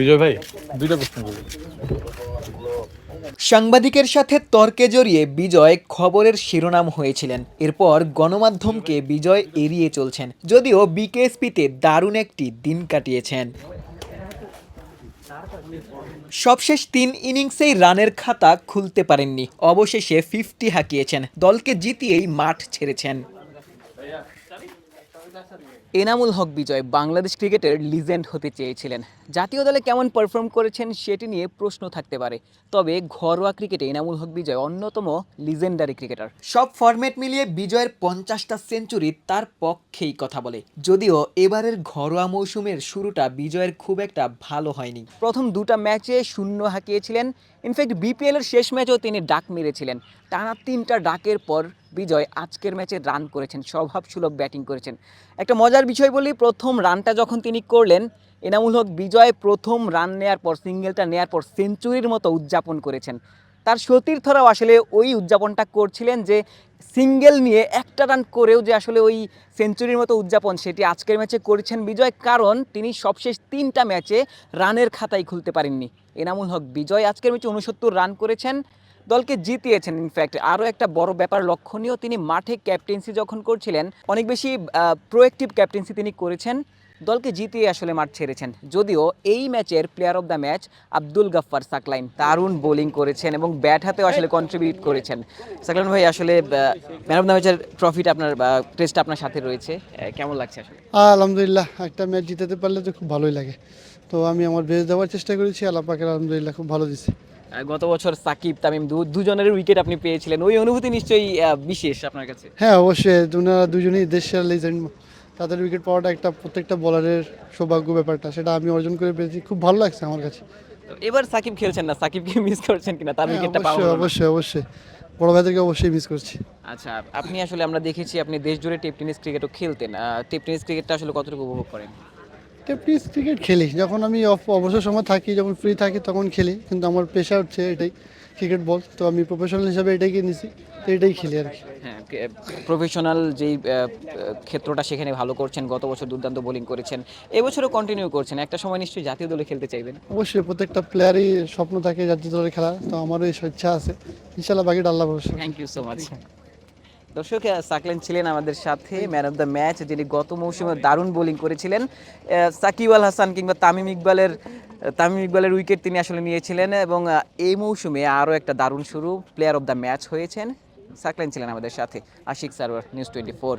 বিজয় ভাই, দুইটা প্রশ্ন সাংবাদিকের সাথে তর্কে জড়িয়ে বিজয় খবরের শিরোনাম হয়েছিলেন। এরপর গণমাধ্যমকে বিজয় এড়িয়ে চলছেন, যদিও বিকেএসপিতে দারুণ একটি দিন কাটিয়েছেন। সবশেষ তিন ইনিংসেই রানের খাতা খুলতে পারেননি, অবশেষে ফিফটি হাঁকিয়েছেন, দলকে জিতিয়েই মাঠ ছেড়েছেন। এনামুল হক বিজয় বাংলাদেশ ক্রিকেটের লিজেন্ড হতে চেয়েছিলেন। জাতীয় দলে কেমন পারফর্ম করেছেন সেটি নিয়ে প্রশ্ন থাকতে পারে। তবে ঘরোয়া ক্রিকেটে এনামুল হক বিজয় অন্যতম লিজেন্ডারি ক্রিকেটার সব ফরম্যাট মিলিয়ে বিজয়ের পঞ্চাশটা সেঞ্চুরি তার পক্ষেই কথা বলে। যদিও এবারের ঘরোয়া মৌসুমের শুরুটা বিজয়ের খুব একটা ভালো হয়নি। প্রথম দুটা ম্যাচে শূন্য হাঁকিয়েছিলেন। ইনফ্যাক্ট বিপিএল এর শেষ ম্যাচেও তিনি ডাক মেরেছিলেন। টানা তিনটা ডাকের পর বিজয় আজকের ম্যাচে রান করেছেন, স্বভাবসুলভ ব্যাটিং করেছেন। একটা মজার বিষয় বলি, প্রথম রানটা যখন তিনি করলেন, এনামুল হক বিজয় প্রথম রান নেয়ার পর, সিঙ্গেলটা নেয়ার পর সেঞ্চুরির মতো উদযাপন করেছেন। তার সতীর্থরাও আসলে ওই উদযাপনটা করছিলেন যে, সিঙ্গেল নিয়ে একটা রান করেও যে আসলে ওই সেঞ্চুরির মতো উদযাপন, সেটি আজকের ম্যাচে করেছেন বিজয়, কারণ তিনি সবশেষ তিনটা ম্যাচে রানের খাতাই খুলতে পারেননি। এনামুল হক বিজয় আজকের ম্যাচে উনসত্তর রান করেছেন। দলকে জিতিয়েছেন ইনফ্যাক্ট আরও একটা বড় ব্যাপার লক্ষণীয় তিনি মাঠে ক্যাপ্টেন্সি যখন করছিলেন অনেক বেশি প্রোয়েক্টিভ ক্যাপ্টেন্সি তিনি করেছেন। দলকে জিতিয়ে আসলে মাঠ ছেড়েছেন। যদিও এই ম্যাচের player of the match Abdul Gaffar Saqlain দারুণ বোলিং করেছেন এবং ব্যাট হাতেও আসলে কন্ট্রিবিউট করেছেন। সাকলাইন ভাই আসলে ম্যান অব দ্য ম্যাচের ট্রফিটা আপনার টেস্ট আপনার সাথে রয়েছে। কেমন লাগছে আসলে? আলহামদুলিল্লাহ একটা ম্যাচ জিতাতে পারলে তো খুব ভালোই লাগে। তো আমি আমার বেশ দেওয়ার চেষ্টা করেছি আল্লাহ পাকের আলহামদুলিল্লাহ খুব ভালো আহ, গত বছর সাকিব তামিম দু- দুজনের উইকেট আপনি পেয়েছিলেন। ওই অনুভূতি নিশ্চয়ই বিশেষ আপনার কাছে? হ্যাঁ অবশ্যই। ওনারা দুজনেই দেশ সেরা লেজেন্ড তাদের উইকেট পাওয়াটা একটা প্রত্যেকটা বলারের সৌভাগ্য ব্যাপারটা সেটা আমি অর্জন করে পেয়েছি। খুব ভালো লাগছে আমার কাছে। এবার সাকিব খেলছেন না। সাকিবকে মিস করছেন কিনা? তার হ্যাঁ, উইকেটটা পাওয়া অবশ্যই অবশ্যই অবশ্যই। বড় ভাইদেরকে অবশ্যই মিস করছি। আচ্ছা আপনি আসলে আমরা দেখেছি আপনি দেশ জুড়ে টেপ টেনিস ক্রিকেটও খেলতেন। টেপ টেনিস ক্রিকেটটা আসলে কতটুকু উপভোগ করেন? টেপিস ক্রিকেট খেলি। যখন আমি অবসর সময় থাকি যখন ফ্রি থাকি তখন খেলি। কিন্তু আমার পেশা হচ্ছে এটাই ক্রিকেট বল তো আমি প্রফেশনাল হিসাবে এটাই নিয়েছি তো এটাই খেলি আর কি। হ্যাঁ প্রফেশনাল যেই ক্ষেত্রটা সেখানে ভালো করছেন গত বছর দুর্দান্ত বোলিং করেছেন এবছরও কন্টিনিউ করছেন। একটা সময় নিশ্চয়ই জাতীয় দলে খেলতে চাইবেন। অবশ্যই প্রত্যেকটা প্লেয়ারই স্বপ্ন থাকে জাতীয় দলে খেলা তো আমারও এই ইচ্ছা আছে। ইনশাল্লাহ বাকিটা আল্লাহ ভরসা। থ্যাংক ইউ সো মাচ দর্শক সাকলেন ছিলেন আমাদের সাথে ম্যান অফ দ্য ম্যাচ যিনি গত মৌসুমে দারুণ বোলিং করেছিলেন। সাকিব আল হাসান কিংবা তামিম ইকবালের তামিম ইকবালের উইকেট তিনি আসলে নিয়েছিলেন এবং এই মৌসুমে আরও একটা দারুণ শুরু প্লেয়ার অফ দ্য ম্যাচ হয়েছেন। সাকলেন ছিলেন আমাদের সাথে, Ashiq Sarwar news twenty four